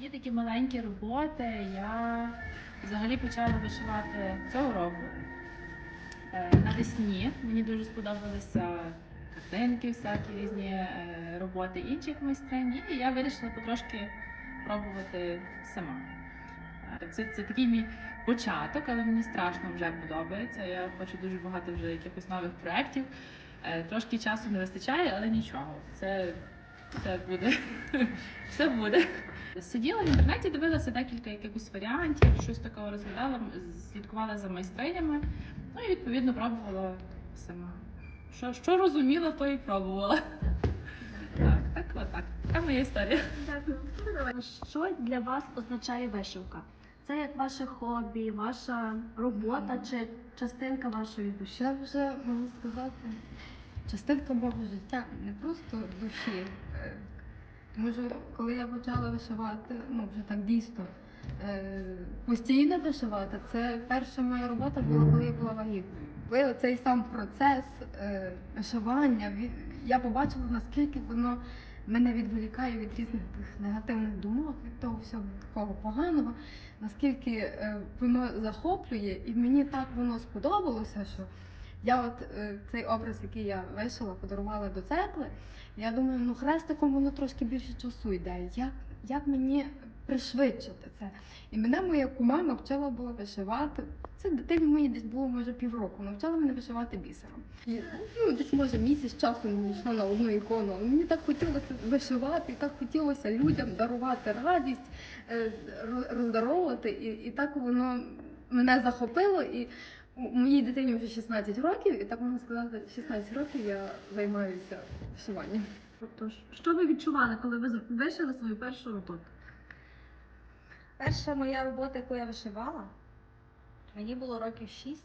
Є такі маленькі роботи. Я взагалі почала вишивати цього року. Е, Навесні мені дуже сподобалися картинки, всякі різні е, роботи інших майстринь, і я вирішила потрошки пробувати сама. Е, Це, це такий мій початок, але мені страшно вже подобається. Я хочу дуже багато вже якихось нових проєктів. Трошки часу не вистачає, але нічого. Це, це буде. Все буде. Сиділа в інтернеті, дивилася декілька якихось варіантів, щось такого розглядала, слідкувала за майстринями. Ну і відповідно пробувала сама. Що, що розуміла, то і пробувала. Так, так, отак. Така моя історія. Дякую. Що для вас означає вишивка? Це як ваше хобі, ваша робота чи частинка вашої душі? Я вже можу сказати, частинка мого життя, не просто душі. Тому що коли я почала вишивати, ну вже так дійсно е, постійно вишивати, це перша моя робота була, коли я була вагітною. Коли цей сам процес е, вишивання, я побачила, наскільки воно мене відволікає від різних тих негативних думок, від того всього такого поганого, наскільки е, воно захоплює, і мені так воно сподобалося, що я от е, цей образ, який я вишила, подарувала до церкви. Я думаю, ну хрестиком воно трошки більше часу йде. Як, як мені пришвидшити це? І мене моя кума навчила була вишивати. Це дитині мені десь було може півроку. Навчала мене вишивати бісером. І, ну, десь може місяць часу не йшла на одну ікону. Мені так хотілося вишивати, так хотілося людям дарувати радість, е, роздаровувати. І, і так воно мене захопило. І моїй дитині вже 16 років, і так можна сказати, 16 років я займаюся вишиванням. Тобто, що ви відчували, коли ви вишили свою першу роботу? Перша моя робота, яку я вишивала, мені було років шість.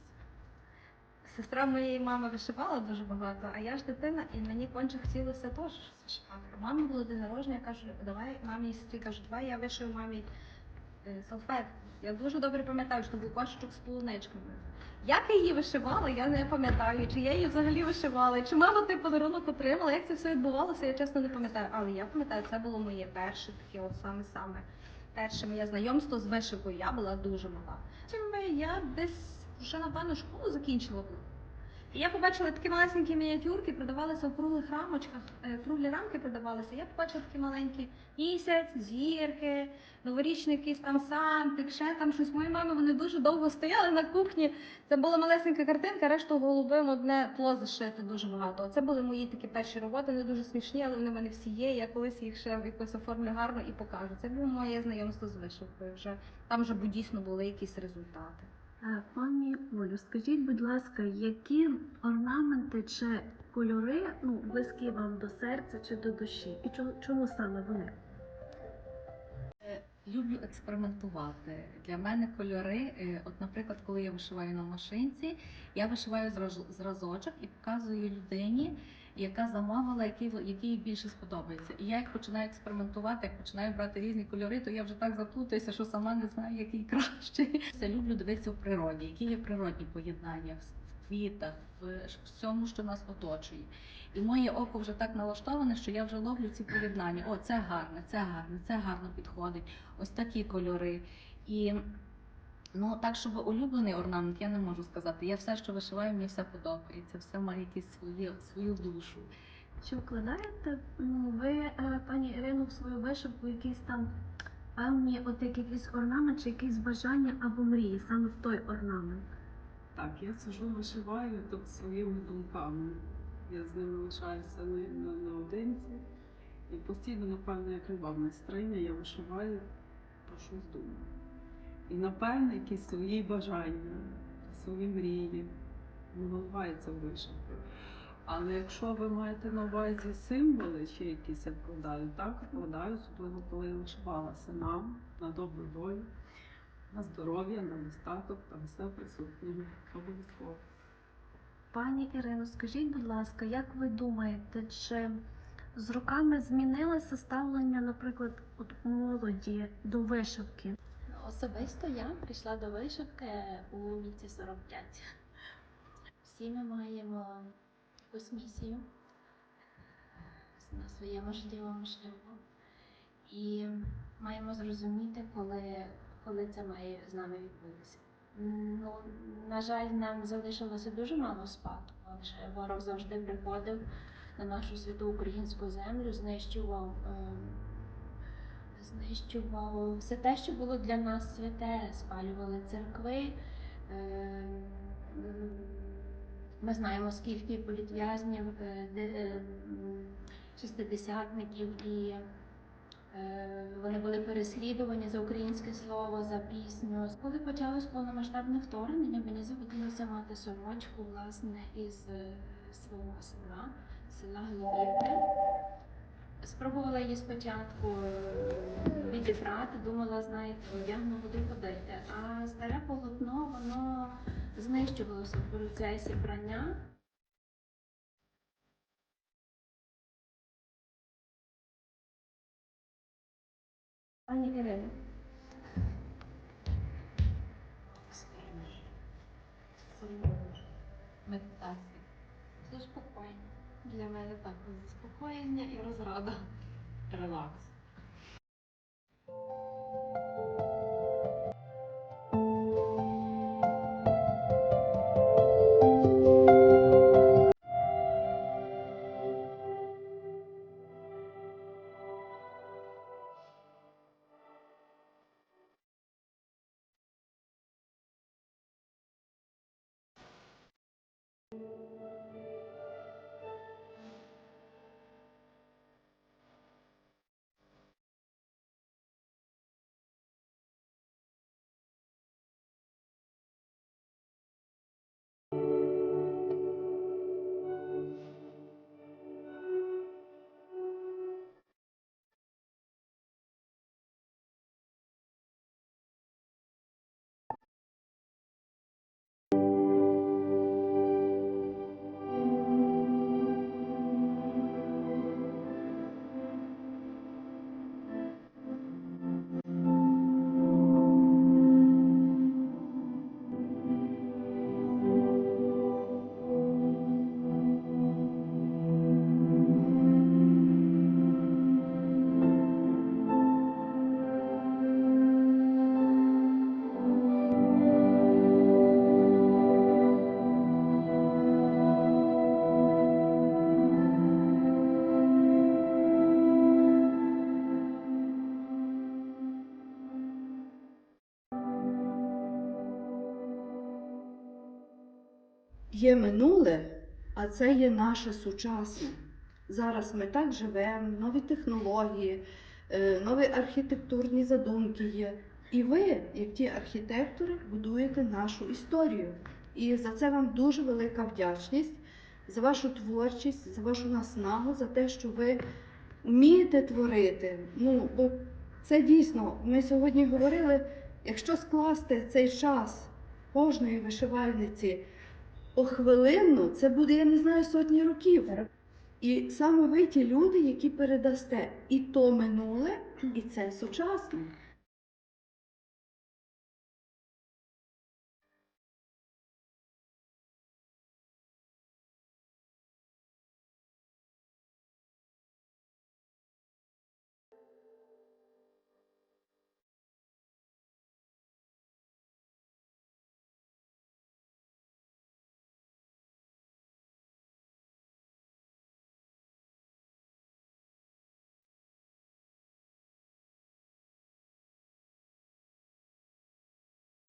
Сестра моєї мами вишивала дуже багато, а я ж дитина, і мені конче хотілося теж щось вишивати. У мами було день народження, я кажу, давай мамі і сестрі кажу, давай я вишию мамі е, салфетку. Я дуже добре пам'ятаю, що був кошечок з полуничками. Як я її вишивала, я не пам'ятаю, чи я її взагалі вишивала, чи мама той подарунок отримала, як це все відбувалося, я чесно не пам'ятаю. Але я пам'ятаю, це було моє перше таке от саме-саме перше моє знайомство з вишивкою. Я була дуже мала. Чим я десь вже напевно школу закінчила. Я побачила такі малесенькі мініатюрки, продавалися в круглих рамочках, е, круглі рамки продавалися. Я побачила такі маленькі місяць, зірки, новорічний якийсь там сантик, ще там щось. Мої мами вони дуже довго стояли на кухні. Це була малесенька картинка, решту голубим одне тло зашити дуже багато. Це були мої такі перші роботи, не дуже смішні, але вони в мене всі є. Я колись їх ще якось оформлю гарно і покажу. Це було моє знайомство з вишивкою. Вже там вже дійсно були якісь результати. Е, Пані Олю, скажіть, будь ласка, які орнаменти чи кольори ну, близькі вам до серця чи до душі? І чому, чому саме вони? Люблю експериментувати. Для мене кольори, е, от, наприклад, коли я вишиваю на машинці, я вишиваю зразочок і показую людині, яка замовила, який, який їй більше сподобається. І я як починаю експериментувати, як починаю брати різні кольори, то я вже так заплутаюся, що сама не знаю, який кращий. Я люблю дивитися в природі, які є природні поєднання в квітах, в всьому, що нас оточує. І моє око вже так налаштоване, що я вже ловлю ці поєднання. О, це гарне, це гарне, це гарно підходить. Ось такі кольори. І ну так, щоб улюблений орнамент, я не можу сказати. Я все, що вишиваю, мені все подобається, все має якісь свої, свою душу. Чи вкладаєте ну, ви, е, пані Ірино, в свою вишивку якісь там певні от якийсь орнамент чи якісь бажання або мрії, саме в той орнамент? Так, я сижу, вишиваю тут своїми думками. Я з ними лишаюся на, на, наодинці. І постійно, напевно, як люба майстриня, я вишиваю, про щось думаю. І напевно якісь свої бажання, свої мрії виливаються в вишивку. Але якщо ви маєте на увазі символи чи якісь я вкладаю, так вкладаю, особливо коли я вишивала синам на добру долю, на здоров'я, на достаток, там все присутнє обов'язково. Пані Ірино, скажіть, будь ласка, як ви думаєте, чи з роками змінилося ставлення, наприклад, от молоді до вишивки? Особисто я прийшла до вишивки у віці 45. Всі ми маємо якусь місію на своєму життєвому шляху. і маємо зрозуміти, коли, коли це має з нами відбутися. Ну, на жаль, нам залишилося дуже мало спадку, адже ворог завжди приходив на нашу святу українську землю, знищував, ем, знищував все те, що було для нас святе, спалювали церкви. Ем, Ми знаємо, скільки політв'язнів, е, е, шестидесятників і е, вони були переслідувані за українське слово, за пісню. Коли почалось повномасштабне вторгнення, мені захотілося мати сорочку власне із свого села, села Глибівки. Спробувала її спочатку е, відібрати, думала, знаєте, одягну буду ходити. А старе полотно воно знищувалося в процесі прання. Пані Ірино, Медитація. Заспокоєння. Для мене так заспокоєння і розрада. Релакс. Є минуле, а це є наше сучасне. Зараз ми так живемо, нові технології, е, нові архітектурні задумки є. І ви, як ті архітектори, будуєте нашу історію. І за це вам дуже велика вдячність, за вашу творчість, за вашу наснагу, за те, що ви вмієте творити. Ну, бо це дійсно, ми сьогодні говорили, якщо скласти цей час кожної вишивальниці похвилинно, це буде, я не знаю, сотні років. І саме ви ті люди, які передасте і то минуле, і це сучасне.